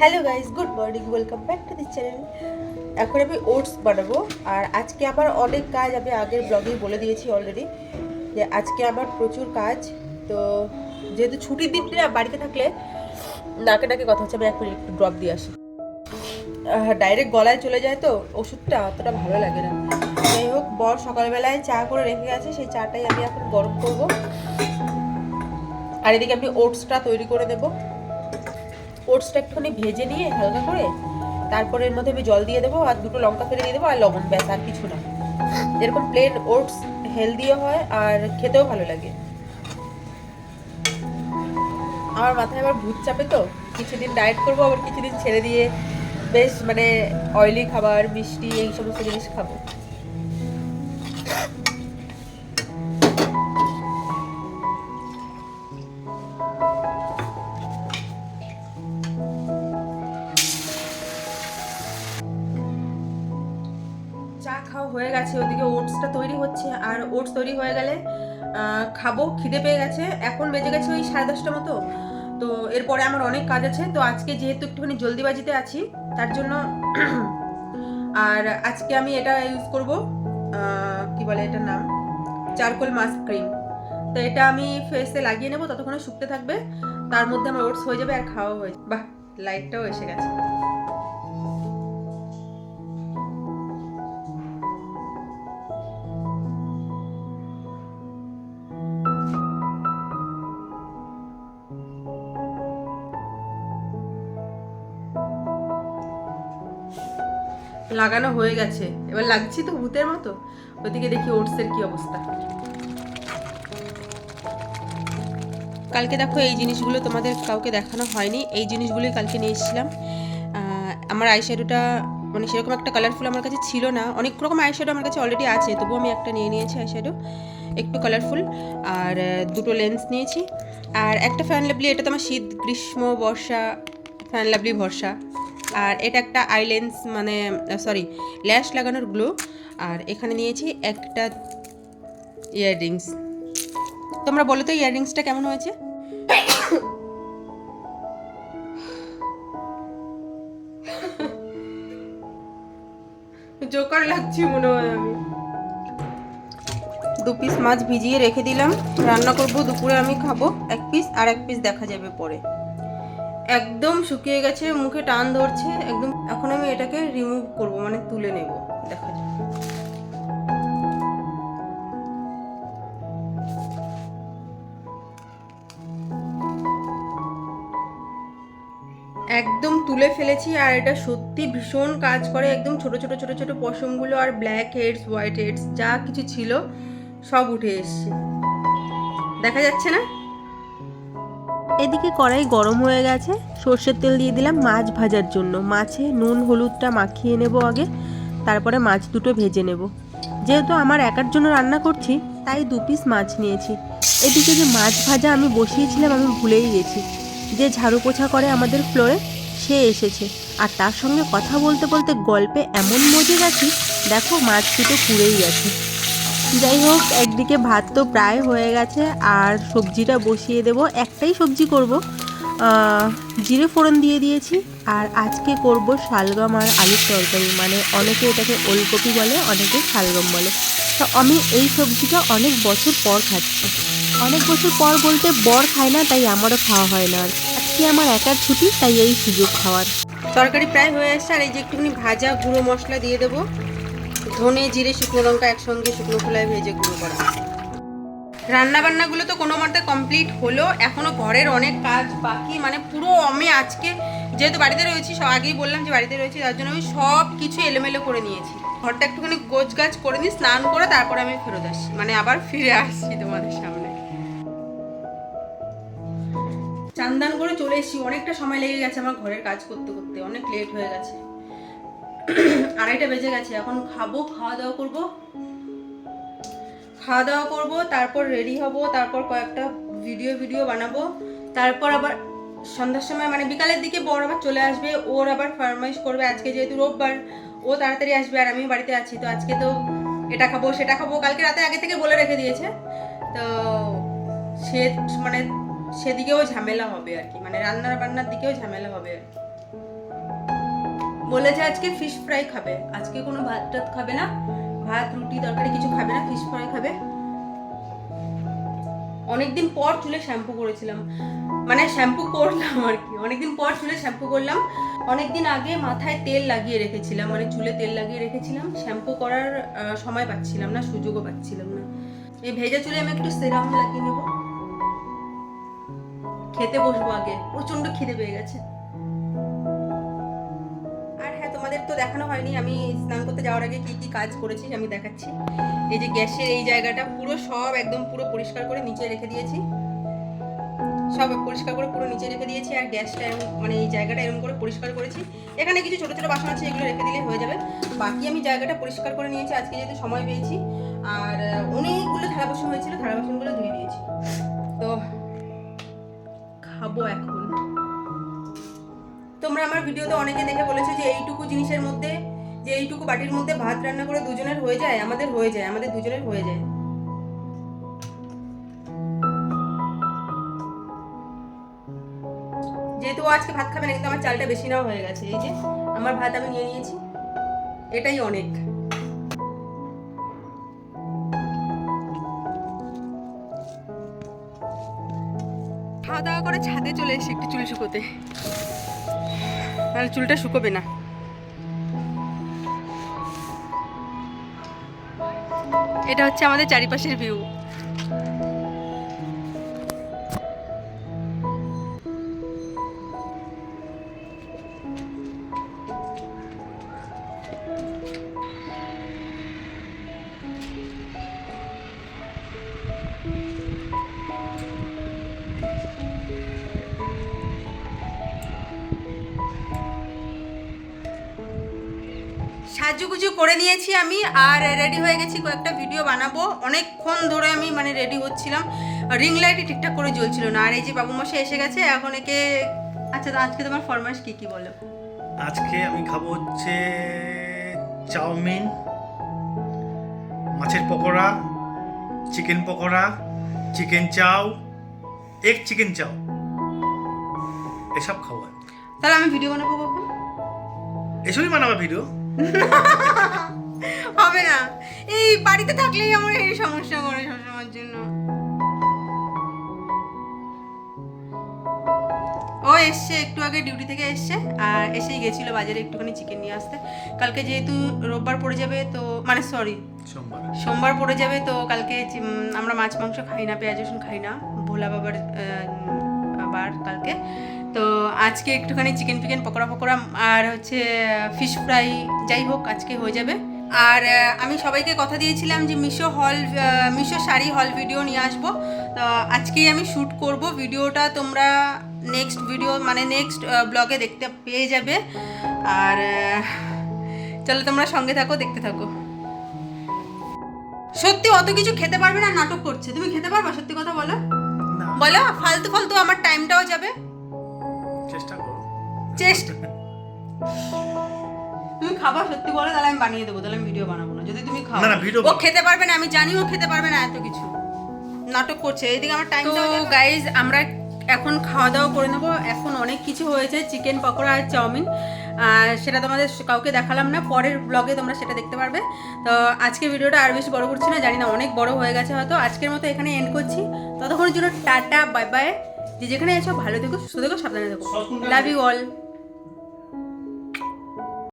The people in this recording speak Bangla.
Hello guys good morning welcome back to the channel এখন আমি ওটস বানাবো, আর আজকে আমার অনেক কাজ আমি আগের ব্লগেই বলে দিয়েছি অলরেডি যে আজকে আমার প্রচুর কাজ। তো যেহেতু ছুটির দিন বাড়িতে থাকলে নাকে নাকে কথা হচ্ছে, আমি মিনিট একটু ড্রপ দিয়ে আসি। ডাইরেক্ট গলায় চলে যায় তো, ওষুধটা অতটা ভালো লাগে না। যাই হোক, বর সকালবেলায় চা করে রেখে গেছে, সেই চাটাই আমি এখন গরম করব। আর এদিকে আমি ওটসটা তৈরি করে দেবো। ওটসটা একটুখানি ভেজে নিয়ে হালকা করে তারপরে এর মধ্যে আমি জল দিয়ে দেবো আর দুটো লঙ্কা ফেলে দিয়ে দেবো আর লবণ, ব্যাস, আর কিছু না। এরকম প্লেন ওটস হেলদিও হয় আর খেতেও ভালো লাগে। আমার মাথায় আবার ভূত চাপে তো, কিছুদিন ডায়েট করব, আবার কিছুদিন ছেড়ে দিয়ে বেশ মানে অয়েলি খাবার, মিষ্টি, এই সমস্ত জিনিস খাব। হয়ে গেছে, ওদিকে ওটসটা তৈরি হচ্ছে, আর ওটস তৈরি হয়ে গেলে খাব, খিদে পেয়ে গেছে, এখন বেজে গেছে ওই সাড়ে দশটা মতো। তো এরপরে আমার অনেক কাজ আছে, তো আজকে যেহেতু একটুখানি জলদিবাজিতে আছি, তার জন্য আর আজকে আমি এটা ইউজ করব কি বলে এটার নাম? Charcoal mask cream. তো এটা আমি ফেসে লাগিয়ে নেব, ততক্ষণে শুকতে থাকবে, তার মধ্যে আমার ওটস হয়ে যাবে আর খাওয়া হয়ে যাবে। বাহ লাইটটাও এসে গেছে। লাগানো হয়ে গেছে। এবার লাগছি তো ভূতের মতো। ওইদিকে দেখি ওটসের কি অবস্থা। কালকে দেখো এই জিনিসগুলো তোমাদের কাউকে দেখানো হয়নি। এই জিনিসগুলোই কালকে নিয়ে এসেছিলাম। আমার আইশ্যাডোটা মানে সেরকম একটা কালারফুল আমার কাছে ছিল না। অনেক রকম আইশ্যাডো আমার কাছে অলরেডি আছে, তবুও আমি একটা নিয়ে নিয়েছি আইশ্যাডো। একটু কালারফুল আর দুটো লেন্স নিয়েছি। আর একটা ফ্যান লাভলি এটা তো আমার শীত, গ্রীষ্ম, বর্ষা ফ্যান লাভলি ভরসা আর এটা একটা আই লেন্স মানে সরি ল্যাশ লাগানোর গ্লো আর এখানে নিয়েছি একটা ইয়াররিংস তোমরা বলো তো ইয়াররিংসটা কেমন হয়েছে? জোকার লাগছে মনে হয় আমি। দু পিস মাছ ভিজিয়ে রেখে দিলাম। রান্না করব দুপুরে আমি খাব। এক পিস আর এক পিস দেখা যাবে পরে। একদম শুকিয়ে গেছে, মুখে টান ধরছে, একদম। এখন আমি এটাকে রিমুভ করব মানে তুলে নেব। দেখা যাক। একদম তুলে ফেলেছি, আর এটা সত্যি ভীষণ কাজ করে। একদম ছোট ছোট ছোট ছোট পশমগুলো, আর ব্ল্যাক হেডস হোয়াইট হেডস যা কিছু ছিল, সব উঠে এসছে। দেখা যাচ্ছে না? এদিকে কড়াই গরম হয়ে গেছে। সর্ষের তেল দিয়ে দিলাম মাছ ভাজার জন্য। মাছে নুন, হলুদটা মাখিয়ে নেব আগে, তারপরে মাছ দুটো ভেজে নেব। যেহেতু আমার একার জন্য রান্না করছি, তাই দু পিস মাছ নিয়েছি। এদিকে যে মাছ ভাজা আমি বসিয়েছিলাম, আমি ভুলেই গেছি। যে ঝাড়ু পোছা করে আমাদের ফ্লোরে সে এসেছে। আর তার সঙ্গে কথা বলতে বলতে গল্পে এমন মজে গেছি দেখো মাছ দুটো পুড়েই গেছে। যাই হোক, একদিকে ভাত তো প্রায় হয়ে গেছে, আর সবজিটা বসিয়ে দেব। একটাই সবজি করব। জিরে ফোড়ন দিয়ে দিয়েছি, আর আজকে করব শালগম আর আলুর তরকারি। মানে অনেকে এটাকে ওলকপি বলে, অনেকে শালগম বলে। তো আমি এই সবজিটা অনেক বছর পর খাচ্ছি। অনেক বছর পর বলতে বর খায় না, তাই আমারও খাওয়া হয় না। আজকে আমার একার ছুটি, তাই এই সুযোগ খাওয়ার তরকারি প্রায় হয়ে আসছে, আর এই যে একটুখানি ভাজা গুঁড়ো মশলা দিয়ে দেবো। ধনে, জিরে, শুকনো লঙ্কা একসঙ্গে শুকনো খোলায় ভেজে গুঁড়ো করা। রান্না বান্নাগুলো তো কোনো মতে কমপ্লিট হলো। এখনও ঘরের অনেক কাজ বাকি। মানে পুরো আমি আজকে যেহেতু বাড়িতে রয়েছি সব আগেই বললাম যে বাড়িতে রয়েছি, তার জন্য আমি সব কিছু এলোমেলো করে নিয়েছি। ঘরটা একটুখানি গোছ গাছ করে নিই স্নান করে তারপরে আমি ফেরত আসি মানে আবার ফিরে আসছি তোমাদের সামনে। চান্দান করে চলে এসেছি। অনেকটা সময় লেগে গেছে আমার ঘরের কাজ করতে করতে। অনেক লেট হয়ে গেছে। আড়াইটা বেজে গেছে, এখন খাব, খাওয়া দাওয়া করব। খাওয়া দাওয়া করব, তারপর রেডি হব, তারপর কয়েকটা ভিডিও ভিডিও বানাবো। তারপর আবার সন্ধ্যার সময় মানে বিকালের দিকে বড় আবার চলে আসবে, ওর আবার ফরমাইশ করবে। আজকে যেহেতু রোববার, ও তাড়াতাড়ি আসবে আর আমি বাড়িতে আছি, তো আজকে তো এটা খাব, সেটা খাব। কালকে রাতে আগে থেকে বলে রেখে দিয়েছে। তো সে মানে সেদিকেও ঝামেলা হবে আর কি মানে রান্নার বান্নার দিকেও ঝামেলা হবে আর কি। বলেছে আজকে ফিশ ফ্রাই খাবে। আজকে কোনো ভাত টাত খাবে না, ভাত, রুটি তরকারি কিছু খাবে না ফিশ ফ্রাই খাবে। অনেকদিন পর চুলে শ্যাম্পু করেছিলাম। মানে শ্যাম্পু করলাম আর কি। অনেকদিন পর চুলে শ্যাম্পু করলাম। অনেকদিন আগে মাথায় তেল লাগিয়ে রেখেছিলাম মানে চুলে তেল লাগিয়ে রেখেছিলাম। শ্যাম্পু করার সময় পাচ্ছিলাম না, সুযোগও পাচ্ছিলাম না। এই ভেজা চুলে আমি একটু সেরাম লাগিয়ে নেব। খেতে বসবো আগে। প্রচণ্ড খিদে পেয়ে গেছে। তো দেখানো হয়নি। আমি স্নান করতে যাওয়ার আগে কি কি কাজ করেছি আমি দেখাচ্ছি। এই যে গ্যাসের এই জায়গাটা পুরো সব একদম পুরো পরিষ্কার করে নিচে রেখে দিয়েছি। সব পরিষ্কার করে পুরো নিচে রেখে দিয়েছি আর গ্যাসটা এরকম মানে এই জায়গাটা এরকম করে পরিষ্কার করেছি। এখানে কিছু ছোটো ছোটো বাসন আছে, এগুলো রেখে দিলে হয়ে যাবে। বাকি আমি জায়গাটা পরিষ্কার করে নিয়েছি, আজকে যেহেতু সময় পেয়েছি। আর অনেকগুলো থালা বাসন হয়েছিল, থালা বাসনগুলো ধুয়ে দিয়েছি তো খাব এখন। তোমরা আমার ভিডিওতে অনেকে দেখে বলেছ যে এইটুকু জিনিসের মধ্যে, যে এইটুকু বাটির মধ্যে ভাত রান্না করে দুজনের হয়ে যায়, আমাদের হয়ে যায়, আমাদের দুজনের হয়ে যায়। যেহেতু আজকে ভাত খাবে না, কিন্তু আমার চালটা বেশি নেওয়া হয়ে গেছে। এই যে, আমার ভাত আমি নিয়ে নিয়েছি। এটাই অনেক। খাওয়া দাওয়া করে ছাদে চলে এসে একটু চুল শুকোতে। তাহলে চুলটা শুকোবে না। এটা হচ্ছে আমাদের চারিপাশের ভিউ সাজুগুজু করে নিয়েছি আমি আর রেডি হয়ে গেছি কয়েকটা ভিডিও বানাবো। অনেকক্ষণ ধরে আমি মানে রেডি হচ্ছিলাম। রিং লাইটই ঠিকঠাক করে জ্বলছিল না। আর এই যে বাবু মশাই এসে গেছে এখন একে আচ্ছা আজকে তোমার ফরমাস কি কি বলো? আজকে আমি খাব হচ্ছে চাউমিন মাছের pakora chicken pakora chicken chow egg chicken chow এসব খাব তাহলে আমি ভিডিও বানাবো কখন? এসবই বানাবো ভিডিও হবে না। এই বাড়িতে থাকলেই আমার এই সমস্যা করে সবসময়ের জন্য। ও এসছে একটু আগে ডিউটি থেকে এসছে আর এসেই গেছিল বাজারে একটুখানি চিকেন নিয়ে আসতে। কালকে যেহেতু রোববার পড়ে যাবে তো মানে সরি সোমবার। সোমবার পড়ে যাবে তো কালকে আমরা মাছ মাংস খাই না পেঁয়াজ রসুন খাই না। ভোলা বাবার আহ, বার কালকে। তো আজকে একটুখানি চিকেন ফিকেন পকোড়া পকোড়া আর হচ্ছে ফিশ ফ্রাই যাই হোক আজকে হয়ে যাবে। আর আমি সবাইকে কথা দিয়েছিলাম যে মিশো হল মিশো শাড়ি হল ভিডিও নিয়ে আসব। তো আজকেই আমি শ্যুট করব। ভিডিওটা তোমরা নেক্সট ভিডিও মানে নেক্সট ব্লগে দেখতে পেয়ে যাবে। আর চলো তোমরা সঙ্গে থাকো দেখতে থাকো। সত্যি অত কিছু খেতে পারবে না নাটক করছে। তুমি খেতে পারবা? সত্যি কথা বলো। বলো ফালতু ফালতু আমার টাইমটাও যাবে। চেষ্টা করো। চেষ্টা। তুমি খাবা সত্যি বলো তাহলে আমি বানিয়ে দেবো তাহলে আমি ভিডিও বানাবো না। যদি তুমি খাও। না, না, video ও খেতে পারবে না আমি জানি ও খেতে পারবে না এত কিছু। নাটক করছে এইদিকে আমার টাইম তো গাইজ আমরা এখন খাওয়া দাওয়া করে নেব। এখন অনেক কিছু হয়েছে চিকেন পকোড়া আর চাউমিন। আর সেটা তোমাদের কাউকে দেখালাম না পরের ব্লগে তোমরা সেটা দেখতে পারবে। তো আজকে ভিডিওটা আর বেশি বড় করছি না জানি না অনেক বড় হয়ে গেছে হয়তো। আজকের মতো এখানে এন্ড করছি। ততক্ষণের জন্য টাটা বাই বাই যে যেখানে আছো ভালো থেকো সুস্থ থেকো সাবধানে থেকো। Love you all